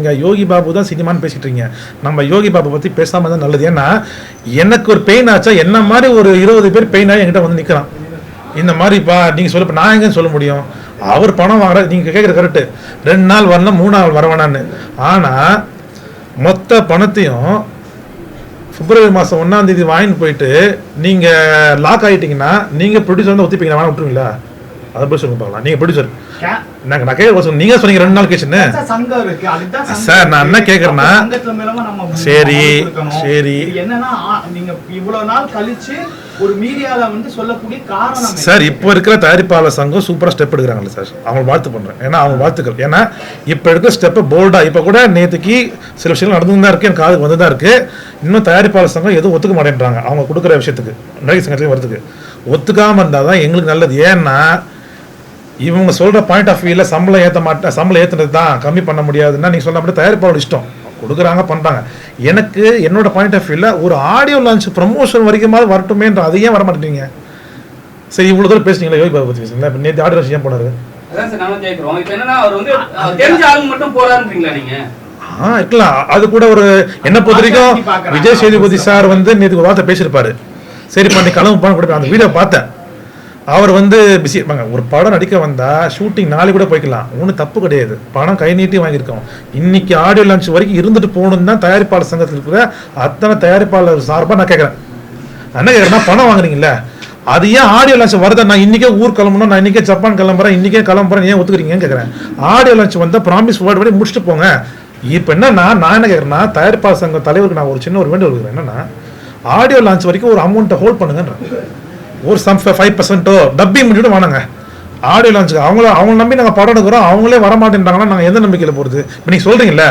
நீங்கள் யோகி பாபு தான் சினிமான்னு பேசிட்டு இருக்கீங்க. நம்ம யோகி பாபு பற்றி பேசாமல் தான் நல்லது. ஏன்னா எனக்கு ஒரு பெயின் ஆச்சா என்ன மாதிரி ஒரு இருபது பேர் பெயின் ஆகி என்கிட்ட வந்து நிற்கிறான் இந்த மாதிரிப்பா நீங்கள் சொல்ல நான் எங்கேன்னு சொல்ல முடியும்? அவர் பணம் வாங்குற நீங்கள் கேட்குற கரெக்டு ரெண்டு நாள் வரணும் மூணு நாள் வர வேணான்னு. மொத்த பணத்தையும் பிப்ரவரி மாதம் ஒன்றாந்தேதி வாங்கிட்டு போயிட்டு நீங்கள் லாக் ஆயிட்டீங்கன்னா நீங்கள் ப்ரொடியூசர் வந்து ஒத்திப்பீங்க வேணாம் விட்டுருவீங்களா? அதை போய் சொல்லுங்க பார்க்கலாம். நீங்க ப்ரொடியூசர் கே- நாங்க நான் கேட்க நீங்க சொன்னீங்க ரெண்டு நாள் கேச்சுன்னு சார், நான் என்ன நம்ம சரி. சரி. என்னன்னா ஆ, நீங்க இவ்வளவு நாள் கழிச்சு ஒரு மீடியால வந்து சொல்லக்கூடிய காரணம்? சார் இப்போ இருக்கிற தயாரிப்பாளர் சங்கம் சூப்பராக ஸ்டெப் எடுக்கிறாங்கல்ல சார். அவங்க வாழ்த்து பண்ணுறேன் ஏன்னா அவங்க வாழ்த்துக்கள். ஏன்னா இப்போ எடுக்கிற ஸ்டெப்பு போல்டாக இப்போ கூட நேற்றுக்கு சில விஷயங்கள் நடந்து தான் இருக்குது எனக்கு காதுக்கு வந்து தான் இருக்குது இன்னும் தயாரிப்பாளர் சங்கம் எதுவும் ஒத்துக்க மாட்டேன்றாங்க. அவங்க கொடுக்குற விஷயத்துக்கு நடிகை சங்கத்துலேயும் வரதுக்கு ஒத்துக்காமல் இருந்தால் தான் எங்களுக்கு நல்லது. ஏன்னா இவங்க சொல்கிற பாயிண்ட் ஆஃப் வியூவில் சம்பளம் ஏற்ற மாட்டேன் சம்பளம் ஏற்றுனது தான் கம்மி பண்ண முடியாதுன்னா நீங்கள் சொன்ன மாதிரி தயாரிப்பாளர் இஷ்டம் கொடுக்குறாங்க பண்ணுறாங்க எனக்கு என்னோட பாயிண்ட் ஆஃப் வியூவில் ஒரு ஆடியோ லான்ச் ப்ரமோஷன் வரைக்குமாவது வரட்டுமேன்ற அது ஏன் வர மாட்டேங்கிறீங்க சரி இவ்வளோ தூரம் பேசுனீங்களா யோகி பாபு பற்றி பேசுங்களா இப்போ நேற்று ஆடியோ லான்ச் ஏன் போனாரு அதான் சார் நானும் கேட்குறோம் இப்போ என்னன்னா அவர் வந்து அவர் தெரிஞ்ச ஆளுங்க மட்டும் போறாருன்றீங்களா நீங்க ஆ இருக்கலாம் அது கூட ஒரு என்ன பொறுத்த வரைக்கும் விஜய் சேதுபதி சார் வந்து நேற்று ஒரு வார்த்தை பேசியிருப்பாரு சரிப்பா நீ கிளம்புப்பான்னு கூட அந்த வீடியோ பார்த்தேன் அவர் வந்து பிஸி இருப்பாங்க ஒரு படம் நடிக்க வந்தால் ஷூட்டிங் நாளை கூட போய்க்கலாம். ஒன்றும் தப்பு கிடையாது. பணம் கை நீட்டி வாங்கியிருக்கோம். இன்னைக்கு ஆடியோ லான்ச் வரைக்கும் இருந்துட்டு போகணும்னு தான் தயாரிப்பாளர் சங்கத்தில் இருக்கிற அத்தனை தயாரிப்பாளர் சார்பாக நான் கேட்குறேன் என்ன கேட்குறேன்னா பணம் வாங்குறீங்கல்ல அது ஏன் ஆடியோ லான்ச் வருதா? நான் இன்றைக்கே ஊர் கிளம்பணும். நான் இன்னைக்கே ஜப்பான் கிளம்புறேன். இன்றைக்கே கிளம்புறேன் ஏன் ஒத்துக்கிறீங்கன்னு கேட்குறேன் ஆடியோ லான்ச் வந்தால் ப்ராமிஸ் வேர்டு வரை முடிச்சுட்டு போங்க. இப்போ என்னன்னா நான் என்ன கேட்குறேன்னா தயாரிப்பாளர் சங்க தலைவருக்கு நான் ஒரு சின்ன ஒரு வேண்டுகோள் வைக்கிறேன் என்னன்னா ஆடியோ லான்ச் வரைக்கும் ஒரு அமௌண்ட்டை ஹோல்ட் பண்ணுங்கன்றேன். ஒரு சம் ஃபைவ் பர்சன்ட்டோ டப்பிங் முடிச்சுட்டு வாங்க ஆடியோ லான்ச்சுக்கு அவங்கள அவங்களை நம்பி நாங்கள் படம் எடுக்கிறோம். அவங்களே வர மாட்டேன்றாங்கன்னா நாங்கள் எந்த நம்பிக்கையில் போகிறது இப்போ நீங்கள் சொல்கிறீங்கல்ல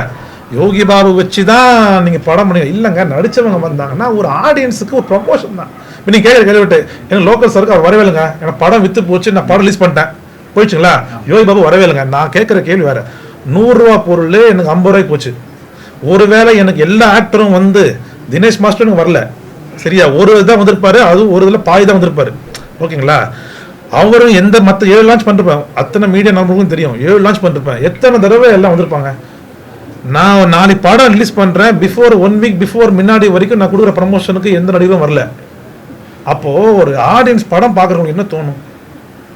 யோகி பாபு வச்சு தான் நீங்கள் படம் பண்ணி இல்லைங்க நடித்தவங்க வந்தாங்கன்னா ஒரு ஆடியன்ஸுக்கு ஒரு ப்ரொமோஷன் தான். இப்போ நீங்கள் கேட்குற கேள்விட்டு எனக்கு லோக்கல் சருக்கு அவர் வரவே இல்லைங்க. எனக்கு படம் விற்று போச்சு நான் படம் ரிலீஸ் பண்ணிட்டேன். போயிடுச்சுங்களா? யோகி பாபு வரவே இல்லைங்க. நான் கேட்குற கேள்வி வேறு. நூறுரூவா பொருள் எனக்கு ஐம்பது ரூபாய்க்கு போச்சு. ஒருவேளை எனக்கு எல்லா ஆக்டரும் வந்து தினேஷ் மாஸ்டர் எனக்கு வரல. சரியா? ஒரு இதுதான் வந்திருப்பாரு அதுவும் ஒரு இதில் பாய் தான் வந்திருப்பாரு. ஓகேங்களா? அவரும் எந்த மற்ற ஏழு லான்ச் பண்ணிருப்பேன் அத்தனை மீடியா நம்பருக்கும் தெரியும். ஏழு லான்ச் பண்ணிருப்பேன் எத்தனை தடவை எல்லாம் வந்திருப்பாங்க? நான் நாளைக்கு படம் ரிலீஸ் பண்ணுறேன் பிஃபோர் ஒன் வீக் பிஃபோர் முன்னாடி வரைக்கும் நான் கொடுக்குற ப்ரமோஷனுக்கு எந்த நடிகரும் வரல. அப்போது ஒரு ஆடியன்ஸ் படம் பார்க்குறவங்களுக்கு என்ன தோணும்?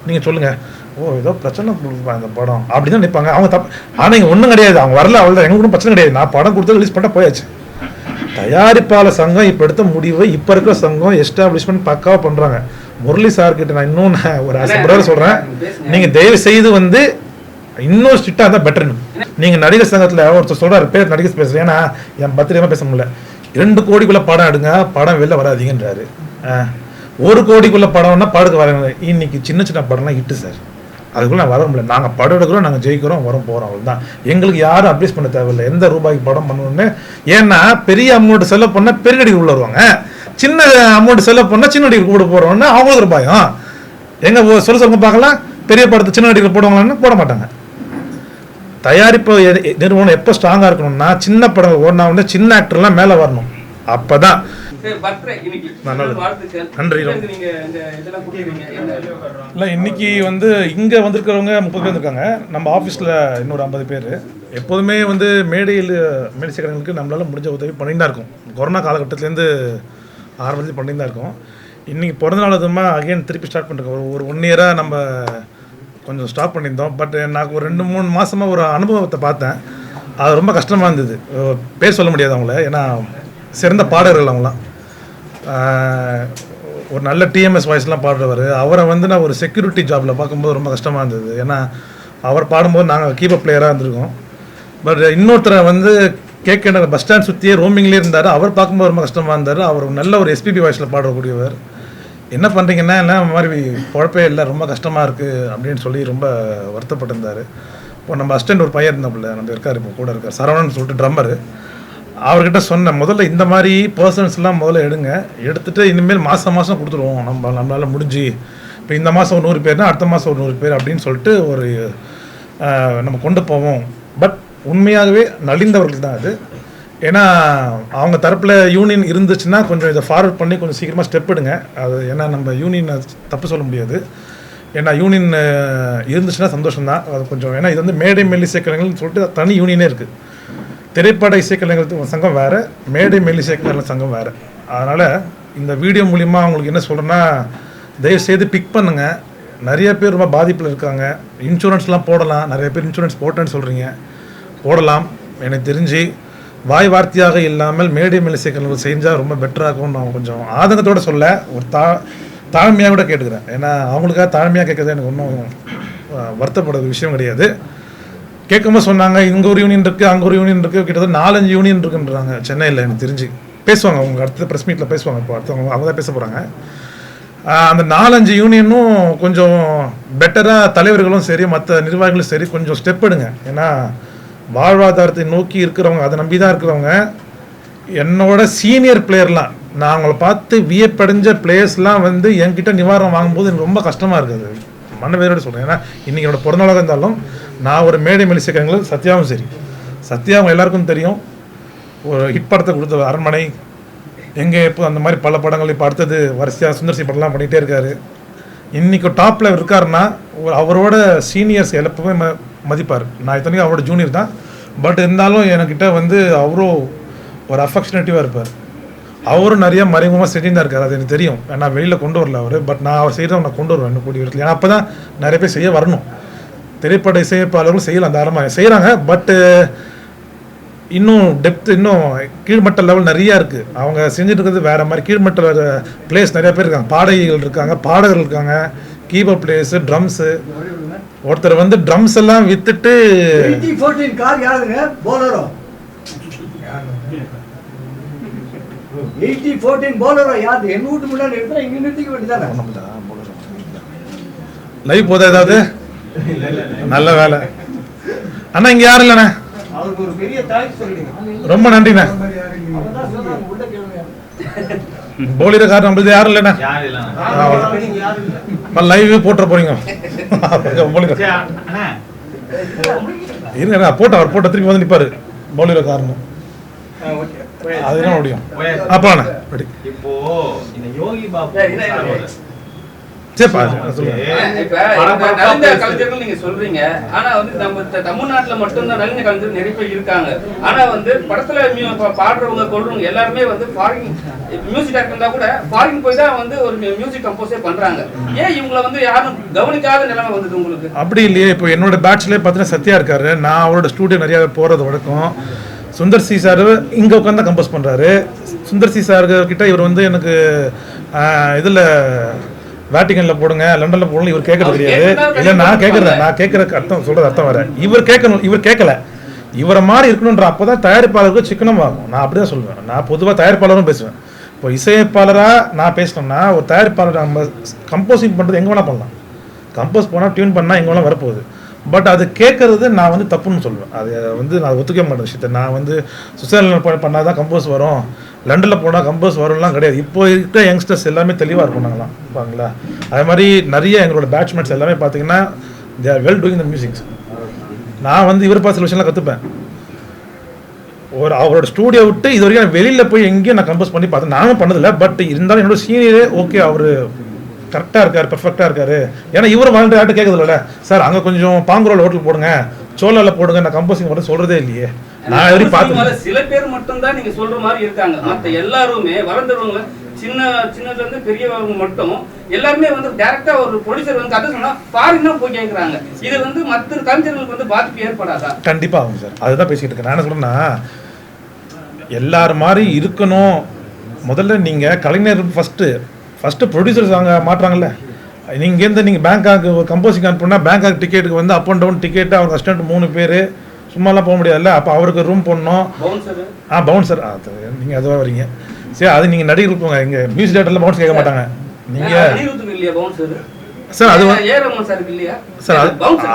நீங்கள் சொல்லுங்கள் ஓ ஏதோ பிரச்சனை கொடுப்பாங்க இந்த படம். அப்படி தான் நிற்பாங்க அவங்க தப்பு ஆனால் இங்கே ஒன்றும் கிடையாது. அவங்க வரல அவ்வளோ எங்களுக்கு ஒன்றும் பிரச்சனை கிடையாது. நான் படம் கொடுத்து ரிலீஸ் பண்ண போயாச்சு. தயாரிப்பாளர் சங்கம் இப்போ எடுத்த முடிவை. இப்போ இருக்கிற சங்கம் எஸ்டாப்ளிஷ்மெண்ட் பக்காவாக பண்ணுறாங்க முரளி சார் கிட்ட நான் இன்னும் நான் ஒரு பிரதர் சொல்கிறேன் நீங்கள் தயவு செய்து வந்து இன்னும் ஸ்ட்ரிக்டாக இருந்தால் பெட்டர் நீங்கள் நடிகர் சங்கத்தில் ஒருத்தர் சொல்கிறார் பேர் நடிகர் பேசுகிறேன் ஏன்னா என் பத்திரிகை பேச முடியல. ரெண்டு கோடிக்குள்ளே படம் எடுங்க படம் வெளில வராதீங்கன்றாரு. ஒரு கோடிக்குள்ள படம்னா படத்துக்கு வர இன்னைக்கு சின்ன சின்ன படம்லாம் ஹிட்டு சார் அதுக்குள்ள நான் வர முடியல. நாங்கள் படம் எடுக்கிறோம் நாங்கள் ஜெயிக்கிறோம் வரோம் போகிறோம் அவ்வளோதான் எங்களுக்கு யாரும் அட்வைஸ் பண்ண தேவையில்லை. எந்த ரூபாய்க்கு படம் பண்ணணும்னு ஏன்னா பெரிய அமௌண்ட் செலவு பண்ணால் பெரிய அடிக்கு உள்ள வருவாங்க. சின்ன அமௌண்ட் செலவு பண்ணால் சின்ன நடிகர் கூட போகிறோம்னு அவங்களுக்கு ஒரு பயம். எங்க ஒ- சொல்ல சொல்லுங்க பார்க்கலாம். பெரிய படத்தை சின்ன நடிகர் போடுவாங்களான்னு போட மாட்டாங்க. தயாரிப்பு நிறுவனம் எப்போ ஸ்ட்ராங்காக இருக்கணும்னா சின்ன படம் ஓடினா சின்ன ஆக்டர்லாம் மேலே வரணும். அப்போ தான் இல்லை இன்னைக்கு வந்து இங்கே வந்திருக்கிறவங்க முப்பது பேர் இருக்காங்க. நம்ம ஆஃபீஸில் இன்னொரு ஐம்பது பேர். எப்போதுமே வந்து மேடையில் மேடை சேர்க்கிறவங்களுக்கு நம்மளால முடிஞ்ச உதவி பண்ணிட்டு தான் இருக்கும். கொரோனா காலகட்டத்திலேருந்து ஆரம்பத்தில் பண்ணிட்டு தான் இருக்கோம். இன்றைக்கி பிறந்த நாள் அதுமாக அகைன் திருப்பி ஸ்டார்ட் பண்ணிருக்கோம் ஒரு ஒரு ஒன் இயராக நம்ம கொஞ்சம் ஸ்டாப் பண்ணியிருந்தோம். பட் எனக்கு ஒரு ரெண்டு மூணு மாதமாக ஒரு அனுபவத்தை பார்த்தேன். அது ரொம்ப கஷ்டமாக இருந்தது. பேர் சொல்ல முடியாது அவங்கள. ஏன்னா சிறந்த பாடகர்கள் அவங்களாம். ஒரு நல்ல டிஎம்எஸ் வாய்ஸ்லாம் பாடுறவர் அவரை வந்து நான் ஒரு செக்யூரிட்டி ஜாபில் பார்க்கும்போது ரொம்ப கஷ்டமாக இருந்தது. ஏன்னா அவர் பாடும்போது நாங்கள் கீப்பர் பிளேயராக இருந்திருக்கோம். பட் இன்னொருத்தரை வந்து கேட்க பஸ் ஸ்டாண்ட் சுற்றியே ரோமிங்லேயே இருந்தார். அவர் பார்க்கும்போது ரொம்ப கஷ்டமாக இருந்தார். அவர் நல்ல ஒரு எஸ்பிபி வாய்ஸில் பாடக்கூடியவர். என்ன பண்ணுறீங்கன்னா என்ன மாதிரி குழப்பே இல்லை ரொம்ப கஷ்டமாக இருக்குது அப்படின்னு சொல்லி ரொம்ப வருத்தப்பட்டிருந்தார். இப்போ நம்ம ஸ்டாண்ட் ஒரு பையன் இருந்தாப்புல நம்ம இருக்கார் இப்போ கூட இருக்கார். சரவணன் சொல்லிட்டு ட்ரம்மரு அவர்கிட்ட சொன்னேன் முதல்ல இந்த மாதிரி பர்சன்ஸ்லாம் முதல்ல எடுங்க. எடுத்துட்டு இனிமேல் மாதம் மாதம் கொடுத்துருவோம். நம்ம நம்மளால் முடிஞ்சு. இப்போ இந்த மாதம் ஒரு நூறு பேர்னா அடுத்த மாதம் ஒரு நூறு பேர் அப்படின்னு சொல்லிட்டு ஒரு நம்ம கொண்டு போவோம். பட் உண்மையாகவே நலிந்தவர்கள் தான் அது. ஏன்னா அவங்க தரப்பில் யூனியன் இருந்துச்சுன்னா கொஞ்சம் இதை ஃபார்வர்ட் பண்ணி கொஞ்சம் சீக்கிரமாக ஸ்டெப் எடுங்க. அது ஏன்னா நம்ம யூனியனை தப்பு சொல்ல முடியாது. ஏன்னா யூனியன் இருந்துச்சுன்னா சந்தோஷம் தான் அது கொஞ்சம் ஏன்னா இது வந்து மேடை மெல்லி சேர்க்கறவங்கன்னு சொல்லிட்டு தனி யூனியனே இருக்குது திரைப்பட இசைக்கலைஞர்கள் சங்கம் வேறு மேடை மேல் இசைக்கலைஞர்கள் சங்கம் வேறு. அதனால் இந்த வீடியோ மூலிமா அவங்களுக்கு என்ன சொல்கிறேன்னா தயவு செய்து பிக் பண்ணுங்கள் நிறைய பேர் ரொம்ப பாதிப்பில் இருக்காங்க. இன்சூரன்ஸ்லாம் போடலாம். நிறைய பேர் இன்சூரன்ஸ் போட்டேன்னு சொல்கிறீங்க போடலாம். எனக்கு தெரிஞ்சு வாய் வார்த்தையாக இல்லாமல் மேடை மேல் இசைக்கலைஞர்கள் செஞ்சால் ரொம்ப பெட்டராக இருக்கும்னு நான் கொஞ்சம் ஆதங்கத்தோடு சொல்ல ஒரு தா தாழ்மையாக கூட கேட்டுக்கிறேன். ஏன்னா அவங்களுக்காக தாழ்மையாக கேட்கறது எனக்கு ஒன்றும் வருத்தப்படுற விஷயம் கிடையாது. கேட்கும்போது சொன்னாங்க இங்கே ஒரு யூனியன் இருக்குது அங்கே ஒரு யூனியன் இருக்குது கிட்டத்தட்ட நாலஞ்சு யூனியன் இருக்குன்றாங்க. சென்னையில் எனக்கு தெரிஞ்சு. பேசுவாங்க அவங்க அடுத்த ப்ரெஸ் மீட்டில் பேசுவாங்க இப்போ அடுத்தவங்க அவங்க தான் பேச போகிறாங்க அந்த நாலஞ்சு யூனியனும் கொஞ்சம் பெட்டராக தலைவர்களும் சரி மற்ற நிர்வாகிகளும் சரி கொஞ்சம் ஸ்டெப் எடுங்க. ஏன்னா வாழ்வாதாரத்தை நோக்கி இருக்கிறவங்க அதை நம்பி தான் இருக்கிறவங்க. என்னோட சீனியர் பிளேயர்லாம் நான் அவங்கள பார்த்து வியப்படைஞ்ச பிளேயர்ஸ்லாம் வந்து என்கிட்ட நிவாரணம் வாங்கும்போது எனக்கு ரொம்ப கஷ்டமாக இருக்குது. மன சொல்கிறேன் ஏன்னா இன்றைக்கி என்னோட பிறந்தநாளாக இருந்தாலும் நான் ஒரு மேடை மெலிசக்கங்கள் சத்யாவும் சரி. சத்யாவும் எல்லாருக்கும் தெரியும். ஒரு ஹிட் படத்தை கொடுத்த அரண்மனை எங்கே எப்போ அந்த மாதிரி பல படங்கள் இப்போ அடுத்தது வரிசையாக சுந்தர்சி படம்லாம் பண்ணிகிட்டே இருக்காரு. இன்றைக்கி டாப்பில் இருக்காருன்னா ஒரு அவரோட சீனியர்ஸ் எப்பவுமே ம மதிப்பார். நான் இத்தனைக்கும் அவரோட ஜூனியர் தான். பட் இருந்தாலும் என்கிட்ட வந்து அவரும் ஒரு அஃபெக்ஷனேட்டிவாக இருப்பார். அவரும் நிறைய மறைமுகமாக செஞ்சுட்டு தான் இருக்காரு. அது எனக்கு தெரியும். நான் வெளியில் கொண்டு வரல அவர். பட் நான் அவர் செய்கிறத நான் கொண்டு வருவேன் கூடிய இடத்துல ஏன்னா அப்போ தான் நிறைய பேர் செய்ய வரணும். திரைப்பட இசையமைப்பாளர்களும் செய்யலாம் தாராளமாக. செய்கிறாங்க பட்டு இன்னும் டெப்த் இன்னும் கீழ்மட்ட லெவல் நிறையா இருக்குது அவங்க செஞ்சுட்டு இருக்கிறது வேற மாதிரி. கீழ்மட்ட பிளேஸ் நிறைய பேர் இருக்காங்க. பாடகிகள் இருக்காங்க பாடகர்கள் இருக்காங்க. கீபோர்ட் பிளேயர்ஸு ட்ரம்ஸு ஒருத்தர் வந்து ட்ரம்ஸ் எல்லாம் வித்துட்டு எயிட்டி ஃபோர்டீன் கார் போலரோ யாரு எங்க வீட்டு முன்னாடி இங்க நிறுத்திக்க வேண்டியதானே? லைவ் போதா ஏதாவது? நல்ல வேலை. அண்ணா இங்கே யாரும் இல்லைண்ணே? ரொம்ப நன்றிண்ணே. கேளுங்க. போலிரக்காரர் நம்மளது யாரும் இல்லைண்ணே. லைவ் போட்டுற போறீங்க. போலிர சரி, அண்ணா. இருங்க போட்ட அவர் போட்ட திருப்பி வந்து நிப்பாரு. போலிர காரணம். ஆ, okay. அது என்ன முடியும். அப்பாண்ணே ரெடி இப்போ இந்த யோகி பாபு கலைஞர்கள் நீங்க சொல்றீங்க. ஆனா வந்து நம்ம தமிழ்நாட்டுல மட்டும்தான் நலிந்த கலைஞர்கள் நிறைய பேர் இருக்காங்க. ஆனா வந்து படத்துல பாடுறவங்க கொள்றவங்க எல்லாருமே வந்து ஃபாரின் மியூசிக் டேரக்டர் இருந்தா கூட ஃபாரின் போய் தான் வந்து ஒரு மியூசிக் கம்போஸே பண்றாங்க. ஏன் இவங்களை வந்து யாரும் கவனிக்காத நிலைமை வந்தது உங்களுக்கு? அப்படி இல்லையே. இப்போ என்னோட பேட்ச்லேயே பார்த்தீங்கன்னா சத்யா இருக்காரு. நான் அவரோட ஸ்டூடியோ நிறைய போகிறது வழக்கம். சுந்தர் சி சார் இங்கே உட்காந்து கம்போஸ் பண்ணுறாரு சுந்தர் சி சார் கிட்ட இவர் வந்து எனக்கு இதில் வேட்டிகனில் போடுங்க லண்டனில் போடுங்க இவர் கேட்கறது கிடையாது. கேட்கறதா இல்லை நான் கேட்குறேன். நான் கேட்குற அர்த்தம் சொல்கிறது அர்த்தம் வர இவர் கேட்கணும் இவர் கேட்கல. இவரை மாதிரி இருக்கணுன்ற அப்போ தான் தயாரிப்பாளருக்கு சிக்கனம் ஆகும். நான் அப்படி தான் சொல்லுவேன் நான் பொதுவாக தயாரிப்பாளரும் பேசுவேன். இப்போ இசையமைப்பாளராக நான் பேசினேன்னா ஒரு தயாரிப்பாளர் நம்ம கம்போசிங் பண்ணுறது எங்கே வேணால் பண்ணலாம். கம்போஸ் போனால் டியூன் பண்ணால் எங்கே வேணால் வரப்போகுது. பட் அது கேட்குறது நான் வந்து தப்புன்னு சொல்லுவேன் அது வந்து நான் ஒத்துக்க மாட்டேன் விஷயத்தை. நான் வந்து சுவிட்சர்லாந்து பண்ணால் தான் கம்போஸ் வரும். லண்டனில் போனால் கம்போஸ் வரும்லாம் கிடையாது. இப்போ இருக்க யங்ஸ்டர்ஸ் எல்லாமே தெளிவாக இருக்கும் நாங்களாம் பாங்களா அதே மாதிரி நிறைய எங்களோட பேட்ச்மேட்ஸ் எல்லாமே பார்த்தீங்கன்னா they are well doing the musics நான் வந்து இவர் பார்த்து சில விஷயம்லாம் கற்றுப்பேன் ஒரு அவரோட ஸ்டூடியோ விட்டு இது வரைக்கும் வெளியில் போய் எங்கேயும் நான் கம்போஸ் பண்ணி பார்த்தேன் நானும் பண்ணதில்லை. பட் இருந்தாலும் என்னோட சீனியரே ஓகே அவர் கரெக்டாக இருக்காரு பெர்ஃபெக்டாக இருக்காரு. ஏன்னா இவரும் வாழ்ந்து யார்ட்ட கேட்கறதில்ல சார் அங்கே கொஞ்சம் பாங்குரோல ஹோட்டல் போடுங்க. சோலால போடுங்க நான் கம்போசிங் மட்டும் சொல்றதே இல்லையே. நான் சினிமால பார்த்து சில பேர் மட்டும் தான் நீங்க சொல்ற மாதிரி இருக்காங்க. மத்த எல்லாருமே வளர்ந்துருவங்க சின்ன சின்னதுல இருந்து பெரியவங்க மட்டும் எல்லாருமே வந்து டைரக்டா ஒரு ப்ரொடியூசர் வந்து கதை சொன்னா ஃபாரின் போய் கேக்குறாங்க. இது வந்து மத்த கலைஞர்களுக்கு வந்து பாதிப்பு ஏற்படாதா? கண்டிப்பாக ஆகும் சார். அதுதான் பேசிக்கிட்டு இருக்கேன். நான் என்ன சொல்றேன்னா எல்லாரும் மாதிரி இருக்கணும். முதல்ல நீங்கள் கலைஞர் ஃபஸ்ட்டு ஃபஸ்ட்டு ப்ரொடியூசர்ஸ் அங்கே மாட்டுறாங்கல்ல இங்கேருந்து நீங்கள் பேங்காக் ஒரு கம்போசிங் அனுப்புனா பேங்காக் டிக்கெட்டுக்கு வந்து அப் அண்ட் டவுன் டிக்கெட்டு அவங்க அசிஸ்டன்ட் மூணு பேர். சும்மாலாம் போக முடியாதுல்ல. அப்போ அவருக்கு ரூம் போடணும். ஆ பவுன்சர் அது நீங்கள் அதுவாக வரீங்க. சரி அது நீங்கள் நடிகர் போங்க. இங்கே மியூசிக் டேரக்டரில் பவுன்ஸ் கேட்க மாட்டாங்க. நீங்கள் சார் அது சார்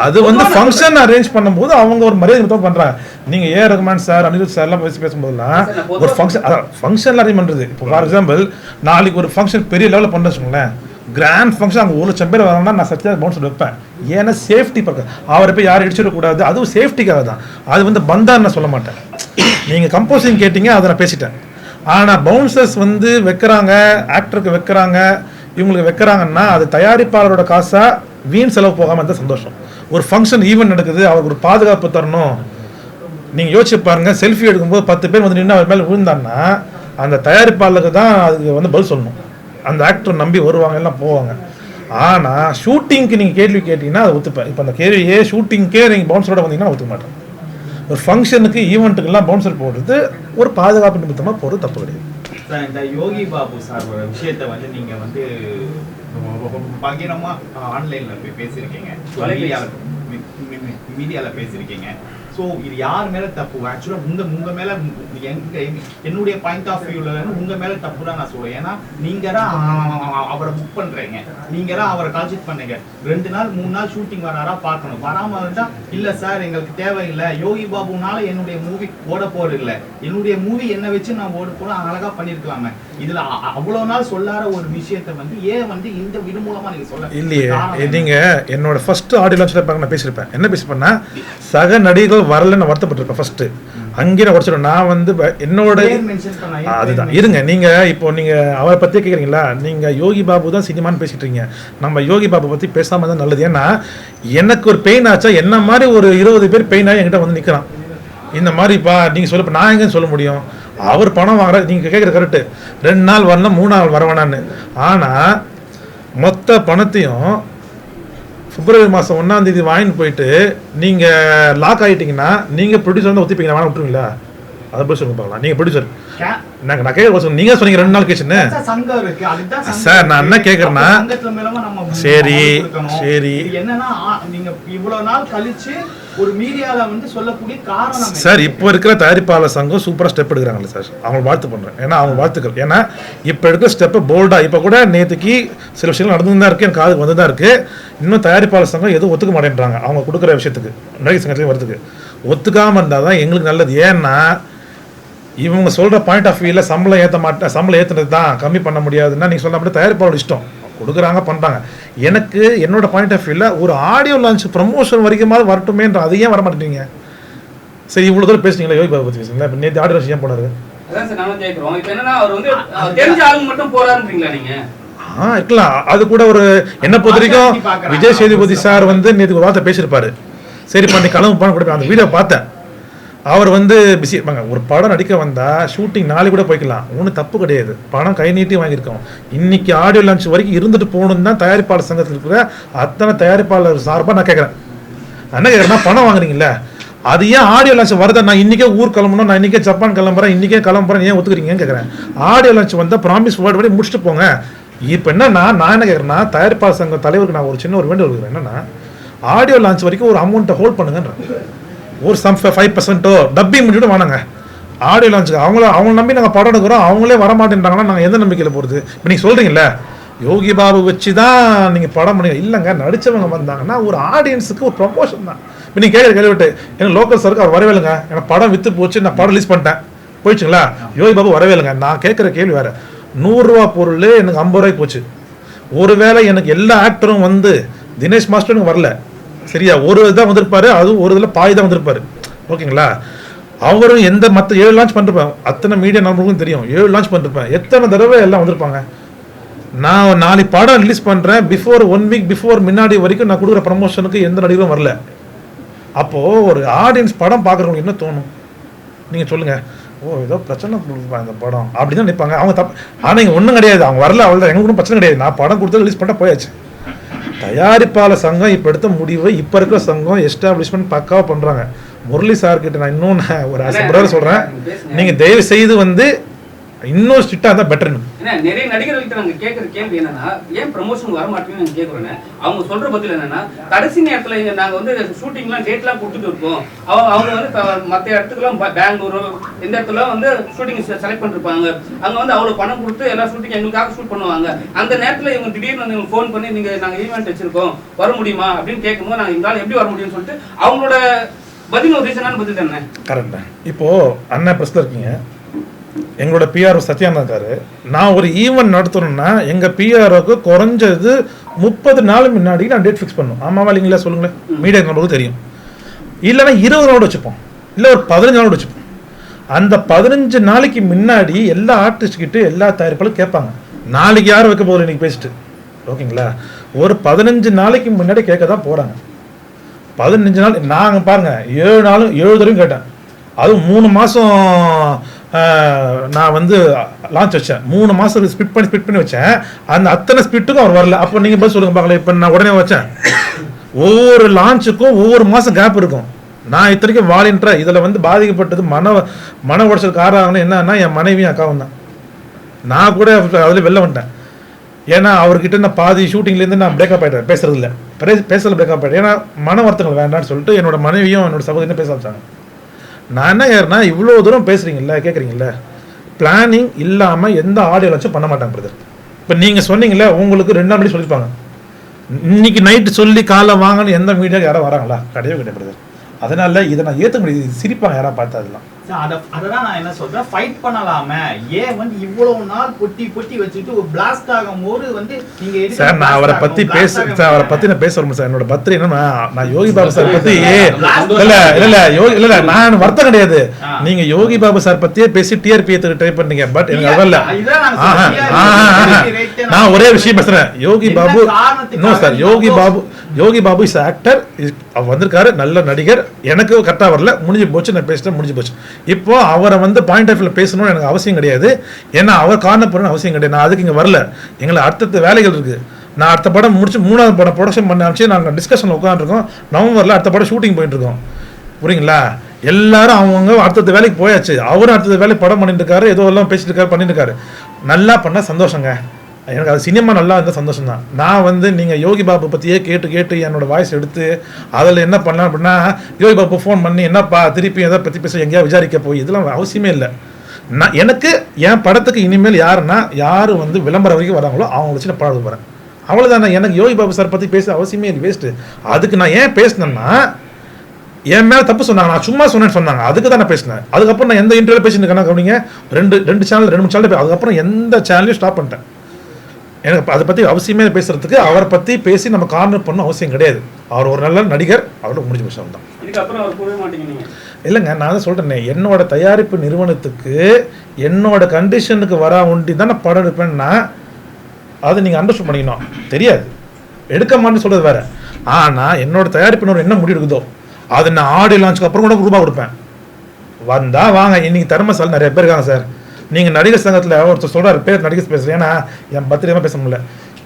அது வந்து ஃபங்க்ஷன் அரேஞ்ச் பண்ணும்போது அவங்க ஒரு மரியாதை நிமித்தம் பண்றாங்க. நீங்க A Rahman sir Anirudh sir எல்லாம் பேசி நான் ஒரு ஃபங்க்ஷன் அதான் ஃபங்க்ஷன்ல அரேஞ்ச் பண்றது. இப்போ ஃபார் எக்ஸாம்பிள் நாளைக்கு ஒரு ஃபங்க்ஷன் பெரிய லெவலில் பண்ண வச்சுக்கோங்களேன். கிராண்ட் ஃபங்க்ஷன் அங்கே ஒரு லட்சம் பேர் வராங்கன்னா நான் சத்யா பவுன்ஸ் வைப்பேன். ஏன்னா சேஃப்டி பக்கம். அவரை போய் யாரும் இடிச்சிடக்கூடாது அதுவும் சேஃப்டிக்காக தான். அது வந்து பந்தான்னு நான் சொல்ல மாட்டேன். நீங்கள் கம்போசிங் கேட்டீங்க அதை நான் பேசிட்டேன். ஆனால் பவுன்சர்ஸ் வந்து வைக்கிறாங்க ஆக்டருக்கு வைக்கிறாங்க இவங்களுக்கு வைக்கிறாங்கன்னா அது தயாரிப்பாளரோட காசா வீண் செலவு போகாமல் இருந்தால் சந்தோஷம். ஒரு ஃபங்க்ஷன் ஈவெண்ட் நடக்குது அவருக்கு ஒரு பாதுகாப்பு தரணும். நீங்கள் யோசிச்சு பாருங்க செல்ஃபி எடுக்கும்போது பத்து பேர் வந்து நின்று அவர் மேலே விழுந்தான்னா அந்த தயாரிப்பாளருக்கு தான் அதுக்கு வந்து பதில் சொல்லணும். அந்த ஆக்டர் நம்பி வருவாங்க எல்லாம் போவாங்க. ஆனால் ஷூட்டிங்க்கு நீங்கள் கேள்வி கேட்டிங்கன்னா அதை ஒத்துப்பேன் இப்போ அந்த கேள்வியே ஷூட்டிங்க்கே நீங்கள் பவுன்சரோட வந்தீங்கன்னா ஒத்துக்க மாட்டேன் ஒரு ஃபங்க்ஷனுக்கு ஈவெண்ட்டுக்கெல்லாம் பவுன்சர் போடுறது ஒரு பாதுகாப்பு நிமித்தமாக போகிறது தப்பு கிடையாது. இந்த யோகி பாபு சார் ஒரு விஷயத்தை வந்து நீங்க வந்து பகிரமா ஆன்லைன்ல போய் பேசியிருக்கீங்க. மீடியால மீடியால பேசியிருக்கீங்க. ஸோ இது யார் மேல தப்பு? ஆக்சுவலா உங்க உங்க மேல எங்க என்னுடைய பாயிண்ட் ஆஃப் வியூல உங்க மேல தப்பு தான் நான் சொல்லுவேன் ஏன்னா நீங்க தான் அவரை புக் பண்றீங்க. நீங்க தான் அவரை கால்ஷீட் பண்ணீங்க. ரெண்டு நாள் மூணு நாள் ஷூட்டிங் வராரா பார்க்கணும். வராம இருந்தா இல்ல சார் எங்களுக்கு தேவையில்லை. யோகி பாபுனால என்னுடைய மூவி ஓட போறது இல்ல என்னுடைய மூவி என்ன வச்சு நான் ஓட போறோம் அழகா பண்ணிருக்கலாமே இதுல அவ்வளவு நாள் சொல்லாத ஒரு விஷயத்தை வந்து ஏன் வந்து இந்த விடு மூலமா நீங்க சொல்ல இல்லையே. காரணம் என்ன? நீங்க என்னோட ஃபர்ஸ்ட் ஆடியோ லான்ச்சில் நான் பேசியிருப்பேன். என்ன பேசிப்பேன்னா சக நடிகர்கள் வரலன்னு வருத்தப்பட்டிருப்பேன் ஃபர்ஸ்ட் அங்கேயே நான் உடச்சிடும் நான் வந்து என்னோட அதுதான். இருங்க நீங்க இப்போ நீங்க அவரை பத்தியே கேக்குறீங்களா? நீங்க யோகி பாபு தான் சினிமான்னு பேசிட்டு இருக்கீங்க. நம்ம யோகி பாபு பத்தி பேசாம தான் நல்லது. ஏன்னா எனக்கு ஒரு பெயின் ஆச்சா என்ன மாதிரி ஒரு இருபது பேர் பெயின் ஆகி என்கிட்ட வந்து நிக்கிறான். இந்த மாதிரிப்பா நீங்க சொல்ல நான் எங்கன்னு சொல்ல முடியும்? அவர் பணம் வாங்குற நீங்க கேட்குற கரெக்டு ரெண்டு நாள் வரணும் மூணு நாள் வர வேணான்னு ஆனா மொத்த பணத்தையும் பிப்ரவரி மாதம் ஒன்றாந்தேதி வாங்கிட்டு போயிட்டு நீங்கள் லாக் ஆகிட்டீங்கன்னா நீங்கள் ப்ரொடியூசர் வந்து ஒத்திப்பீங்க வேணாம் விட்டுருவீங்களா? அதை போய் சொல்லுங்க பார்க்கலாம். நீங்கள் ப்ரொடியூசர் நாங்கள் நான் கேட்க நீங்கள் சொன்னீங்க ரெண்டு நாள் கேச்சுன்னு சார், நான் என்ன நம்ம சரி. சரி. என்னன்னா ஆ, நீங்க இவ்வளவு நாள் கழிச்சு ஒரு மீடியால வந்து சொல்லக்கூடிய காரணம்? சார் இப்போ இருக்கிற தயாரிப்பாளர் சங்கம் சூப்பராக ஸ்டெப் எடுக்கிறாங்கல்ல சார். அவங்க வாழ்த்து பண்ணுறேன் ஏன்னா அவங்க வாழ்த்துக்கள். ஏன்னா இப்போ எடுக்கிற ஸ்டெப்பு போல்டாக இப்போ கூட நேற்றுக்கு சில விஷயங்கள் நடந்து தான் இருக்குது எனக்கு காதுக்கு வந்து தான் இருக்குது இன்னும் தயாரிப்பாளர் சங்கம் எதுவும் ஒத்துக்க மாட்டேன்றாங்க. அவங்க கொடுக்குற விஷயத்துக்கு நடிகை சங்கத்துலேயும் வரதுக்கு ஒத்துக்காமல் இருந்தால் தான் எங்களுக்கு நல்லது. ஏன்னா இவங்க சொல்கிற பாயிண்ட் ஆஃப் வியூவில் சம்பளம் ஏற்ற மாட்டேன் சம்பளம் ஏற்றுனது தான் கம்மி பண்ண முடியாதுன்னா நீங்கள் சொல்ல மட்டும் தயாரிப்பாளர் இஷ்டம். கொடுக்குறாங்க பண்ணுறாங்க எனக்கு என்னோட பாயிண்ட் ஆஃப் வியூவில் ஒரு ஆடியோ லான்ச் ப்ரமோஷன் வரைக்குமாவது வரட்டுமேன்ற அது ஏன் வர மாட்டேங்கிறீங்க சரி இவ்வளோ தூரம் பேசுனீங்களா யோகி பாபு பற்றி பேசுங்களா இப்போ நேற்று ஆடியோ லான்ச் ஏன் போனாரு? ஆ இருக்கலாம். அது கூட ஒரு என்ன பொறுத்த வரைக்கும் விஜய் சேதுபதி சார் வந்து நேற்று ஒரு வார்த்தை பேசியிருப்பாரு. சரிப்பா நீ கிளம்பு போன கூட அந்த வீடியோ பார்த்தேன். அவர் வந்து பிஸி இருப்பாங்க ஒரு படம் நடிக்க வந்தால் ஷூட்டிங் நாளை கூட போய்க்கலாம். ஒன்றும் தப்பு கிடையாது. பணம் கை நீட்டி வாங்கியிருக்கோம். இன்னைக்கு ஆடியோ லான்ச் வரைக்கும் இருந்துட்டு போகணுன்னு தான் தயாரிப்பாளர் சங்கத்தில் இருக்கிற அத்தனை தயாரிப்பாளர் சார்பாக நான் கேட்குறேன் என்ன கேட்குறேன்னா பணம் வாங்குறீங்கல்ல? அது ஏன் ஆடியோ லான்ச் வருதா? நான் இன்றைக்கே ஊர் கிளம்பணும். நான் இன்னைக்கே ஜப்பான் கிளம்புறேன். இன்றைக்கே கிளம்புறேன். ஏன் ஒத்துக்கிறீங்கன்னு கேட்குறேன் ஆடியோ லான்ச் வந்தால் ப்ராமிஸ் வேர்டு வரை முடிச்சுட்டு போங்க. இப்போ என்னன்னா நான் என்ன கேட்குறேன்னா தயாரிப்பாளர் சங்க தலைவருக்கு நான் ஒரு சின்ன ஒரு வேண்டுகோள் என்னன்னா ஆடியோ லான்ச் வரைக்கும் ஒரு அமௌண்ட்டை ஹோல்ட் பண்ணுங்கன்றேன். ஒரு சம் ஃபைவ் பர்சன்ட்டோ டப்பிங் முடிச்சுட்டு வாங்க ஆடியோ லான்ச்சுக்கு அவங்கள அவங்கள நம்பி நாங்கள் படம் எடுக்கிறோம். அவங்களே வர மாட்டேன்றாங்கன்னா நாங்கள் எந்த நம்பிக்கையில் போகிறது இப்போ நீங்கள் சொல்கிறீங்கல்ல யோகி பாபு வச்சு தான் நீங்கள் படம் பண்ணி இல்லைங்க நடித்தவங்க வந்தாங்கன்னா ஒரு ஆடியன்ஸுக்கு ஒரு ப்ரொமோஷன் தான். இப்போ நீங்கள் கேட்குற கேள்விட்டு எனக்கு லோக்கல் சருக்கு அவர் வரவே இல்லைங்க எனக்கு படம் விற்று போச்சு நான் படம் ரிலீஸ் பண்ணிட்டேன். போயிடுச்சுங்களா? யோகி பாபு வரவே இல்லைங்க நான் கேட்குற கேள்வி வேறு. நூறுரூவா பொருள் எனக்கு ஐம்பது ரூபாய்க்கு போச்சு. ஒருவேளை எனக்கு எல்லா ஆக்டரும் வந்து தினேஷ் மாஸ்டர் எனக்கு வரல. சரியா? ஒரு இதான் வந்திருப்பாரு அதுவும் ஒரு இதில் பாய் தான் வந்திருப்பாரு. ஓகேங்களா? அவரும் எந்த மற்ற ஏழு லான்ச் பண்ணிருப்பேன் அத்தனை மீடியா நம்மளுக்கும் தெரியும். ஏழு லான்ச் பண்ணிருப்பேன் எத்தனை தடவை எல்லாம் வந்திருப்பாங்க? நான் நாளைக்கு படம் ரிலீஸ் பண்ணுறேன் பிஃபோர் ஒன் வீக் பிஃபோர் முன்னாடி வரைக்கும் நான் கொடுக்குற ப்ரமோஷனுக்கு எந்த நடிகரும் வரல. அப்போது ஒரு ஆடியன்ஸ் படம் பார்க்குறவங்களுக்கு என்ன தோணும்? நீங்கள் சொல்லுங்கள் ஓ ஏதோ பிரச்சனை கொடுப்பா இந்த படம். அப்படி தான் நிற்பாங்க அவங்க தப்பு ஆனால் இங்கே ஒன்றும் கிடையாது. அவங்க வரல அவ்வளோ எங்களுக்கு ஒன்றும் பிரச்சனை கிடையாது. நான் படம் கொடுத்து ரிலீஸ் பண்ணால் போயாச்சு. தயாரிப்பாளர் சங்கம் இப்போ எடுத்த முடிவை இப்போ இருக்கிற சங்கம் எஸ்டாப்ளிஷ்மெண்ட் பக்காவாக பண்ணுறாங்க முரளி சார் கிட்ட நான் இன்னும் நான் ஒரு பிரதர் சொல்கிறேன் நீங்கள் தயவு செய்து வந்து இன்னும் ஸ்ட்ரிக்டாக இருந்தால் பெட்டர்னு ஏன்னா நிறைய நடிகர்கள்ட்ட நாங்க கேட்கற கேள்வி என்னன்னா ஏன் ப்ரமோஷன் வர மாட்டேங்குன்னு நாங்க கேட்கறோம் அவங்க சொல்ற பதில் என்னன்னா கடைசி நேரத்துல இங்க நாங்க வந்து ஷூட்டிங்லாம் டேட்லாம் கொடுத்துட்டு இருக்கோம். அவங்க அவங்க வந்து மத்த இடத்துக்குலாம் பெங்களூரு இந்த இடத்துல வந்து ஷூட்டிங் செலக்ட் பண்ணிருப்பாங்க. அங்க வந்து அவ்வளவு பணம் கொடுத்து எல்லா ஷூட்டிங் எங்களுக்காக ஷூட் பண்ணுவாங்க. அந்த நேரத்துல இவங்க திடீர்னு வந்து ஃபோன் பண்ணி நீங்க நாங்க ஈவெண்ட் வச்சிருக்கோம் வர முடியுமா அப்படின்னு கேட்கும்போது நாங்க எங்களால எப்படி வர முடியும்னு சொல்லிட்டு அவங்களோட பதில் ஒரு ரீசனான பதில் தானே? கரெக்டா இப்போது அண்ணன் ப்ரெஸ்ஸில் இருக்கீங்க. எங்களோட பிஆர் சத்யானந்தா இருக்காரு. நான் ஒரு ஈவெண்ட் நடத்தணும்னா எங்கள் பிஆர்ஓக்கு குறைஞ்சது முப்பது நாள் முன்னாடி நான் டேட் ஃபிக்ஸ் பண்ணும் ஆமாவா இல்லைங்களா சொல்லுங்களேன். மீடியா நம்மளுக்கு தெரியும். இல்லைன்னா இருபது நாளோட வச்சுப்போம். இல்லை ஒரு பதினஞ்சு நாளோட வச்சுப்போம். அந்த பதினஞ்சு நாளைக்கு முன்னாடி எல்லா ஆர்டிஸ்ட் கிட்ட எல்லா தயாரிப்பாலும் கேட்பாங்க. நாளைக்கு யார் வைக்க போகுது இன்னைக்கு பேசிட்டு. ஓகேங்களா? ஒரு பதினஞ்சு நாளைக்கு முன்னாடி கேட்க தான் போகிறாங்க பதினஞ்சு நாள் நாங்கள் பாருங்க ஏழு நாளும் ஏழு தடவையும் கேட்டேன். அதுவும் மூணு மாதம் நான் வந்து லான்ச் வச்சேன். மூணு மாதம் ஸ்பிட் பண்ணி ஸ்பிட் பண்ணி வச்சேன். அந்த அத்தனை ஸ்பிட்டுக்கும் அவர் வரல. அப்போ நீங்கள் பதில் சொல்லுங்க பார்க்கல இப்போ நான் உடனே வச்சேன். ஒவ்வொரு லான்ச்சுக்கும் ஒவ்வொரு மாதம் கேப் இருக்கும். நான் இத்தனைக்கும் வாலின்ற இதில் வந்து பாதிக்கப்பட்டது மன மன உடச்சல் காரணம் என்னன்னா என் மனைவியும் அக்காவும் தான். நான் கூட அதில் வெளில வந்துட்டேன். ஏன்னா அவர்கிட்ட நான் பாதி ஷூட்டிங்லேருந்து நான் பிரேக்கப் ஆகிட்டேன் பேசுறது இல்லை பேசல பிரேக்கப் ஆகிட்டேன் ஏன்னா மன வருத்தங்கள் வேண்டாம்னு சொல்லிட்டு என்னோட மனைவியும் என்னோட சகோதரியும் பேச வச்சாங்க நான் என்ன ஏறனா இவ்வளோ தூரம் பேசுகிறீங்கல்ல கேட்குறீங்கல்ல பிளானிங் இல்லாமல் எந்த ஆடியோ லான்ச்சும் பண்ண மாட்டாங்க பிரதர் இப்போ நீங்கள் சொன்னீங்களே உங்களுக்கு ரெண்டாம் மணி சொல்லியிருப்பாங்க. இன்னைக்கு நைட்டு சொல்லி காலைல வாங்கன்னு எந்த மீடியாவுக்கு யாரும் வராங்களா? கிடையவே கிடையாது பிரதர் அதனால இதை நான் ஏற்ற முடியாது. சிரிப்பாங்க யாராவது பார்த்தா அதெல்லாம். சார், அத அததான் நான் என்ன சொல்றேன்? ஃபைட் பண்ணலாமே. ஏன் வந்து இவ்வளவு நாள் பொட்டி பொட்டி வச்சுட்டு ஒரு பிளாஸ்ட் ஆகும் போது வந்து நீங்க எதுக்கு சார் நான் அவரை blast பேச சார் அவரை. பத்தி நான் பேச சார். என்னோட பர்த்டே என்னன்னா நான் யோகி பாபு சார் Blast இல்ல இல்ல யோகி இல்ல நான் வருத்தம் கிடையாது. ஆ. நீங்க யோகி பாபு சார் பத்தியே பேசி டிஆர்பி ட்ரை பண்ணீங்க. பட் எனக்கு இதுதான் நான் ஒரே விஷயம் பேசுறேன். Yogi Babu no sir Yogi Babu Yogi Babu is actor அவர் வந்திருக்காரு நல்ல நடிகர். எனக்கு கரெக்டாக வரல. முடிஞ்சு போச்சு நான் பேசிட்டேன் முடிஞ்சு போச்சு. இப்போ அவரை வந்து பாயிண்ட் ஆஃப் வியூல பேசணும்னு எனக்கு அவசியம் கிடையாது. ஏன்னா அவர் காரணம் அவசியம் கிடையாது. நான் அதுக்கு இங்கே வரல. எங்களை அடுத்தடுத்த வேலைகள் இருக்குது நான் அடுத்த படம் முடிச்சு மூணாவது படம் ப்ரொடக்ஷன் பண்ண ஆரம்பிச்சு நாங்கள் டிஸ்கஷனில் உட்காந்துருக்கோம் நவம்பரில் அடுத்த படம் ஷூட்டிங் போயிட்டுருக்கோம். புரியுங்களா? எல்லாரும் அவங்கவுங்க அடுத்தடுத்த வேலைக்கு போயாச்சு. அவரும் அடுத்தது வேலைக்கு படம் பண்ணிட்டு இருக்காரு ஏதோ எல்லாம் பேசிட்டு இருக்காரு பண்ணிட்டு இருக்காரு. நல்லா பண்ணால் சந்தோஷங்க. எனக்கு அது சினிமா நல்லா இருந்தால் சந்தோஷம் தான் நான் வந்து நீங்கள் யோகி பாபு பற்றியே கேட்டு கேட்டு என்னோட வாய்ஸ் எடுத்து அதில் என்ன பண்ணலாம் அப்படின்னா யோகி பாபு ஃபோன் பண்ணி என்னப்பா திருப்பி எதை பற்றி பேச எங்கேயா விசாரிக்க போய் இதெல்லாம் அவசியமே இல்லை. நான் எனக்கு என் படத்துக்கு இனிமேல் யாருன்னா யார் வந்து விளம்பரம் வரைக்கும் வராங்களோ அவங்க வச்சு நான் படம் போகிறேன் அவ்வளோதான் எனக்கு யோகி பாபு சார் பற்றி பேச அவசியமே இல்லை வேஸ்ட்டு அதுக்கு நான் ஏன் பேசினேன்னா என் மேலே தப்பு சொன்னாங்க நான் சும்மா சொன்னேன்னு சொன்னாங்க அதுக்கு தான் நான் பேசினேன். அதுக்கப்புறம் நான் எந்த இன்டர்வியூ பேசிட்டு இருக்கேன்னா கவனிங்க ரெண்டு ரெண்டு சேனல் ரெண்டு மூணு சேனல் அதுக்கப்புறம் எந்த சேனலையும் ஸ்டாப் பண்ணிட்டேன். எனக்கு அதை பற்றி அவசியமே பேசுறதுக்கு அவரை பற்றி பேசி நம்ம கார்னர் பண்ண அவசியம் கிடையாது. அவர் ஒரு நல்ல நடிகர் அவரோட முடிஞ்சு போச்சு தான். இல்லைங்க நான் தான் சொல்கிறேனே என்னோட தயாரிப்பு நிறுவனத்துக்கு என்னோட கண்டிஷனுக்கு வர ஒண்டி தான் நான் படம் எடுப்பேன்னா அது நீங்கள் அண்டர்ஸ்டாண்ட் பண்ணிக்கணும். தெரியாது. எடுக்க மாட்டேன்னு சொல்கிறது வேற. ஆனால் என்னோட தயாரிப்பு என்ன முடிவு இருக்குதோ அது நான் ஆடியோ லான்ச்சுக்கு அப்புறம் கூட ரூபா கொடுப்பேன். வந்தா வாங்க இன்னைக்கு தர்மசால் நிறைய பேர் இருக்காங்க சார். நீங்கள் நடிகர் சங்கத்தில் ஒருத்தர் சொல்கிறார் பேர் நடிகர் பேசுகிறேன் ஏன்னா என் பத்திரிகமாக பேச முடியல.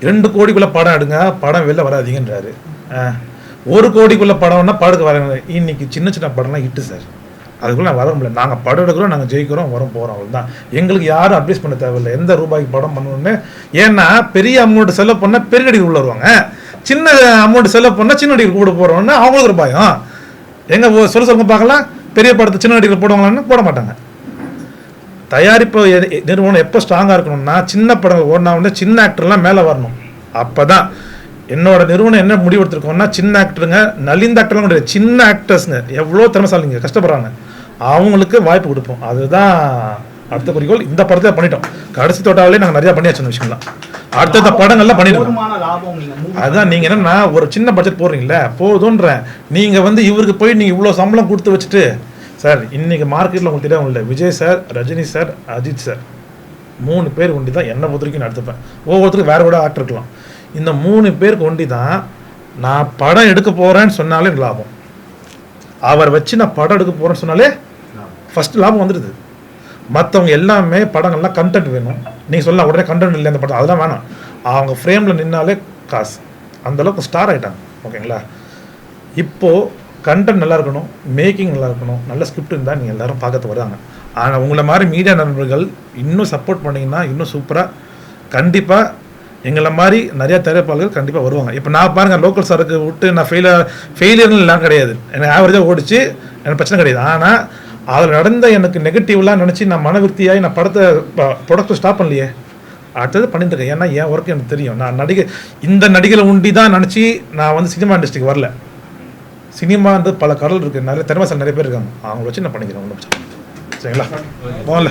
ரெண்டு கோடிக்குள்ளே படம் எடுங்க படம் வெளில வராதிங்கன்றாரு. ஒரு கோடிக்குள்ளே படம்னா படத்துக்கு வர இன்னைக்கு சின்ன சின்ன படம்லாம் ஹிட்டு சார் அதுக்குள்ள நான் வர முடியல. நாங்கள் படம் எடுக்கிறோம் நாங்கள் ஜெயிக்கிறோம் வரோம் போகிறோம் அவ்வளோ தான் எங்களுக்கு யாரும் அட்வைஸ் பண்ண தேவையில்லை. எந்த ரூபாய்க்கு படம் பண்ணணும்னு. ஏன்னா பெரிய அமௌண்ட் செலவு பண்ணால் பெரிய நடிகர் உள்ள வருவாங்க. சின்ன அமௌண்ட் செலவு பண்ணால் சின்ன நடிகர் கூட போறோம்னு அவங்களுக்கு ஒரு பயம். எங்கே சொல்ல சொல்லுங்க பார்க்கலாம். பெரிய படத்தை சின்ன நடிகர் போடுவாங்களான்னு போட மாட்டாங்க. தயாரிப்பு நிறுவனம் எப்போ ஸ்ட்ராங்காக இருக்கணும்னா சின்ன படம் ஓடினா உடனே சின்ன ஆக்டர்லாம் மேலே வரணும். அப்போ தான் என்னோட நிறுவனம் என்ன முடிவு எடுத்திருக்கோம்னா சின்ன ஆக்டருங்க நலிந்த ஆக்டர்லாம் கிடையாது. சின்ன ஆக்டர்ஸுங்க எவ்வளோ திறமைசாலிங்க கஷ்டப்படுறாங்க. அவங்களுக்கு வாய்ப்பு கொடுப்போம். அதுதான் அடுத்த குறிக்கோள். இந்த படத்தை பண்ணிட்டோம். கடைசி தோட்டாவிலே நாங்கள் நிறையா பண்ணியாச்சு விஷயம்லாம். அடுத்தடுத்த படங்கள்லாம் பண்ணிடுவோம். போதுமான லாபம் நீங்க move அதான் நீங்க என்னன்னா ஒரு சின்ன பட்ஜெட் போடுறீங்களே போதுன்றேன் நீங்க வந்து இவருக்கு போய் நீங்க இவ்வளவு சம்பளம் கொடுத்து வச்சுட்டு சார் இன்னைக்கு மார்க்கெட்டில் உங்களுக்கு தெரியும் இல்லை. Vijay sir Rajini sir Ajith sir மூணு பேர் ஒண்டி தான் என்னை பொறுத்த வரைக்கும் நான் எடுத்துப்பேன் ஒவ்வொருத்தருக்கும் வேறு கூட ஆக்டர் இருக்கலாம். இந்த மூணு பேருக்கு ஒண்டி தான் நான் படம் எடுக்க போகிறேன்னு சொன்னாலே லாபம். அவர் வச்சு நான் படம் எடுக்க போகிறேன்னு சொன்னாலே ஃபஸ்ட் லாபம் வந்துடுது. மற்றவங்க எல்லாமே படங்கள்லாம் கண்டென்ட் வேணும். நீங்கள் சொல்லலாம் உடனே கண்டென்ட் இல்லை அந்த படம்? அதெல்லாம் வேணாம். அவங்க ஃப்ரேமில் நின்னாலே காசு. அந்த அளவுக்கு ஸ்டார் ஆயிட்டாங்க. ஓகேங்களா? இப்போது கண்டென்ட் நல்லா இருக்கணும் மேக்கிங் நல்லா இருக்கணும் நல்ல ஸ்கிரிப்ட் இருந்தால் நீங்கள் எல்லாரும் பார்க்கறது வராங்க ஆனால் உங்களை மாதிரி மீடியா நண்பர்கள் இன்னும் சப்போர்ட் பண்ணிங்கன்னா இன்னும் சூப்பராக கண்டிப்பாக எங்களை மாதிரி நிறையா தயாரிப்பாளர்கள் கண்டிப்பாக வருவாங்க. இப்போ நான் பாருங்கள் லோக்கல் சரக்கு விட்டு நான் ஃபெயிலியர் ஃபெயிலியர்னு எல்லாம் கிடையாது. எனக்கு ஆவரேஜாக ஓடிச்சு எனக்கு பிரச்சனை கிடையாது. ஆனால் அதில் நடந்த எனக்கு நெகட்டிவ்லாம் நினச்சி நான் மனவிருத்தியாகி நான் படத்தை ப்ரொடக்ட்டை ஸ்டாப் பண்ணலையே. அடுத்தது பண்ணிட்டு இருக்கேன். ஏன்னா என் ஒர்க் எனக்கு தெரியும். நான் நடிகை இந்த நடிகரை உண்டி தான் நினச்சி நான் வந்து சினிமா இண்டஸ்ட்ரிக்கு வரல. சினிமான்றது பல கடல் இருக்குது நிறைய திறமைசாலி நிறைய பேர் இருக்காங்க. அவங்கள வச்சு நான் பண்ணிக்கிறேன். ஒன்றும் பிரச்சனை. சரிங்களா? போகல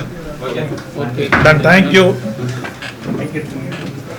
டன் தேங்க்யூ Thank you.